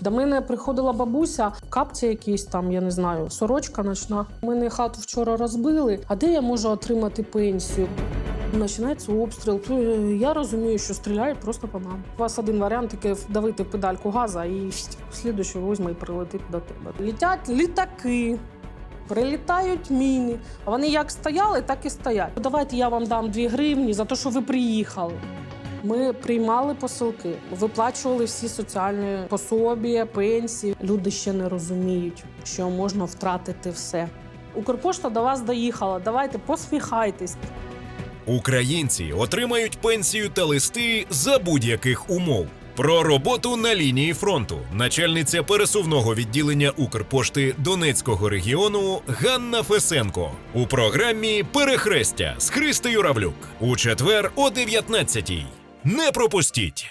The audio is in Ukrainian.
До мене приходила бабуся, капці якісь там, я не знаю, сорочка ночна. Мене хату вчора розбили. А де я можу отримати пенсію? Починається обстріл. Я розумію, що стріляють просто по нам. У вас один варіант тільки вдавити педальку газа і слідуючий возьме і прилетить до тебе. Літять літаки. Прилітають міни. А вони як стояли, так і стоять. Давайте я вам дам 2 гривні за те, що ви приїхали. Ми приймали посилки, виплачували всі соціальні пособі, пенсії. Люди ще не розуміють, що можна втратити все. Укрпошта до вас доїхала. Давайте посміхайтесь. Українці отримають пенсію та листи за будь-яких умов. Про роботу на лінії фронту начальниця пересувного відділення Укрпошти Донецького регіону Ганна Фесенко у програмі Перехрестя з Христею Равлюк у четвер о 19-й. Не пропустіть!